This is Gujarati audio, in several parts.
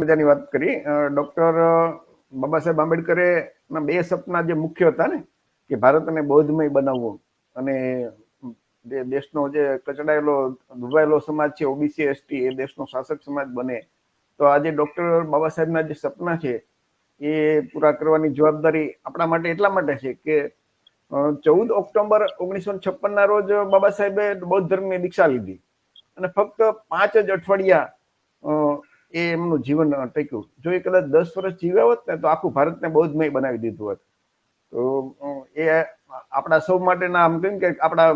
મજાની વાત કરી. ડોક્ટર બાબા સાહેબ આંબેડકરે બે સપના જે મુખ્ય હતા ને, કે ભારતને બૌદ્ધમય બનાવવો અને જે દેશનો જે કચડાયેલો, દુભાયેલો સમાજ છે, ઓબીસી, એસટી, એ દેશનો શાસક સમાજ બને. તો આજે ડોક્ટર બાબા સાહેબના જે સપના છે, એ પૂરા કરવાની જવાબદારી આપણા માટે એટલા માટે છે કે ચૌદ ઓક્ટોબર ઓગણીસો છપ્પનના રોજ બાબા સાહેબે બૌદ્ધ ધર્મની દીક્ષા લીધી. અને ફક્ત પાંચ જ અઠવાડિયા એ એમનું જીવન ટક્યું. જો એ કદાચ દસ વર્ષ જીવ્યા હોત ને, તો આખું ભારતને બૌદ્ધમય બનાવી દીધું હોત. તો એ આપણા સૌ માટેના આમ કહીએ કે આપણા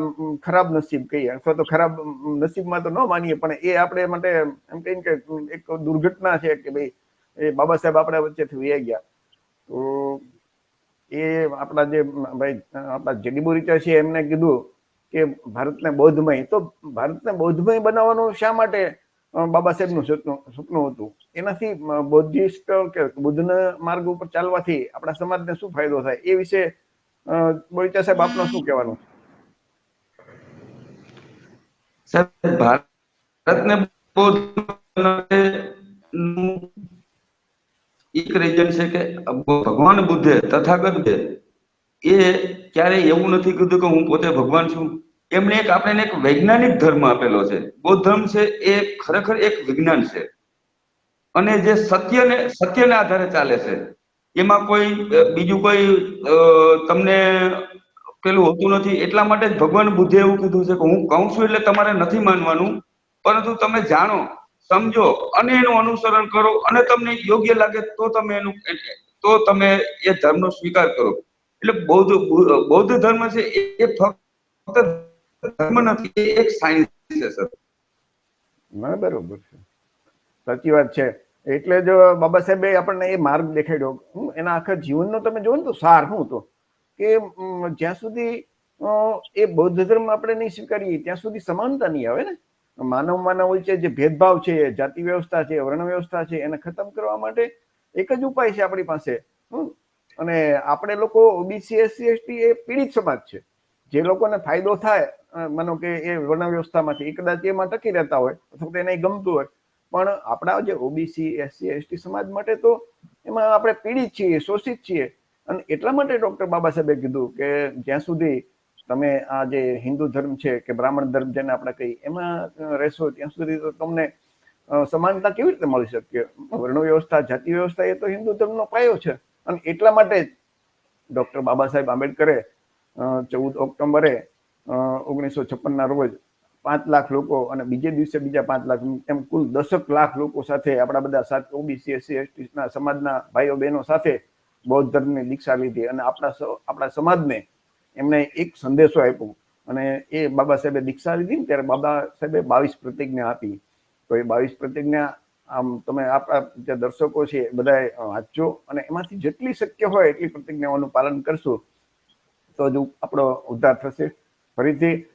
ખરાબ નસીબ કહીએ. અથવા તો ખરાબ નસીબમાં તો ન માનીએ, પણ એ આપણે માટે એમ કહીએ કે એક દુર્ઘટના છે કે ભાઈ, એ બાબા સાહેબ આપણા વચ્ચેથી વહી ગયા. તો, એ આપણા જે ભાઈ, આપણા જડીબુરીચા છે એમને કીધું કે ભારતને બૌદ્ધમય તો ભારતને બૌદ્ધમય બનાવવાનું શા માટે બાબા સાહેબનું સપનું હતું. એનાથી બૌદ્ધિસ્ટ કે બુદ્ધના માર્ગ ઉપર ચાલવાથી આપણા સમાજને શું ફાયદો થાય એ વિશે બોરીચા સાહેબ, આપનું શું કહેવાનું? ભારતને એક રીઝન છે કે ભગવાન બુદ્ધે, તથાગત એ ક્યારેય એવું નથી કીધું કે હું પોતે ભગવાન છું. એમણે એક આપણે એક વૈજ્ઞાનિક ધર્મ આપેલો છે. બૌદ્ધ ધર્મ છે એ ખરેખર એક વિજ્ઞાન છે. અને જે સત્યને, સત્યના આધારે ચાલે છે. એમાં કોઈ બીજું કોઈ તમને પેલું હોતું નથી. એટલા માટે જ ભગવાન બુદ્ધે એવું કીધું છે કે હું કહું છું એટલે તમારે નથી માનવાનું. પરંતુ તમે જાણો, સમજો અને એનું અનુસરણ કરો અને તમને યોગ્ય લાગે તો તમે એનું, તો તમે એ ધર્મનો સ્વીકાર કરો. એટલે બૌદ્ધ બૌદ્ધ ધર્મ છે એ ફક્ત ધર્મ છે બરોબર છે. સાચી વાત છે. એટલે જો બાબા સાહેબે આપણને એ માર્ગ દેખાડ્યો. એના આખા જીવનનો તમે જોવો ને તો સાર શું તો કે જ્યાં સુધી એ બૌદ્ધ ધર્મ આપણે નહીં સ્વીકારીએ, ત્યાં સુધી સમાનતા નહીં આવે ને? માનવ માનવ વચ્ચે જે ભેદભાવ છે, જાતિ વ્યવસ્થા છે, વર્ણ વ્યવસ્થા છે, એને ખતમ કરવા માટે એક જ ઉપાય છે આપણી પાસે. અને આપણે લોકો ઓબીસી એસસી એસટી એ પીડિત સમાજ છે. જે લોકોને ફાયદો થાય માનો કે એ વર્ણ વ્યવસ્થામાંથી એ કદાચ એમાં ટકી રહેતા હોય, અથવા એને ગમતું હોય. પણ આપણા જે ઓબીસી એસસી એસટી સમાજ માટે તો એમાં આપણે પીડિત છીએ, શોષિત છીએ. અને એટલા માટે ડોક્ટર બાબા સાહેબે કીધું કે જ્યાં સુધી તમે આ જે હિન્દુ ધર્મ છે કે બ્રાહ્મણ ધર્મ જેને આપણે કહીએ, એમાં રહેશો, ત્યાં સુધી તો તમને સમાનતા કેવી રીતે મળી શકે વર્ણ વ્યવસ્થા, જાતિ વ્યવસ્થા એ તો હિન્દુ ધર્મનો પાયો છે. અને એટલા માટે ડોક્ટર બાબા સાહેબ આંબેડકરે ચૌદ ઓક્ટોબરે ઓગણીસો છપ્પન ના રોજ પાંચ લાખ લોકો અને બીજે દિવસે બીજા પાંચ લાખ, એમ કુલ દસક લાખ લોકો સાથે આપણા બધા સાત ઓબીસી, એસસી એસટી ના સમાજના ભાઈઓ, બહેનો સાથે બૌદ્ધ ધર્મની દીક્ષા લીધી અને આપણા આપણા સમાજને એમને એક સંદેશો આપ્યો અને એ બાબા સાહેબે દીક્ષા લીધી ને ત્યારે બાબા સાહેબે બાવીસ પ્રતિજ્ઞા આપી. તો એ બાવીસ પ્રતિજ્ઞા આમ તમે આપણા જે દર્શકો છે બધા વાંચજો અને એમાંથી જેટલી શક્ય હોય એટલી પ્રતિજ્ઞાઓનું પાલન કરશો તો જ આપણો ઉદ્ધાર થશે. prete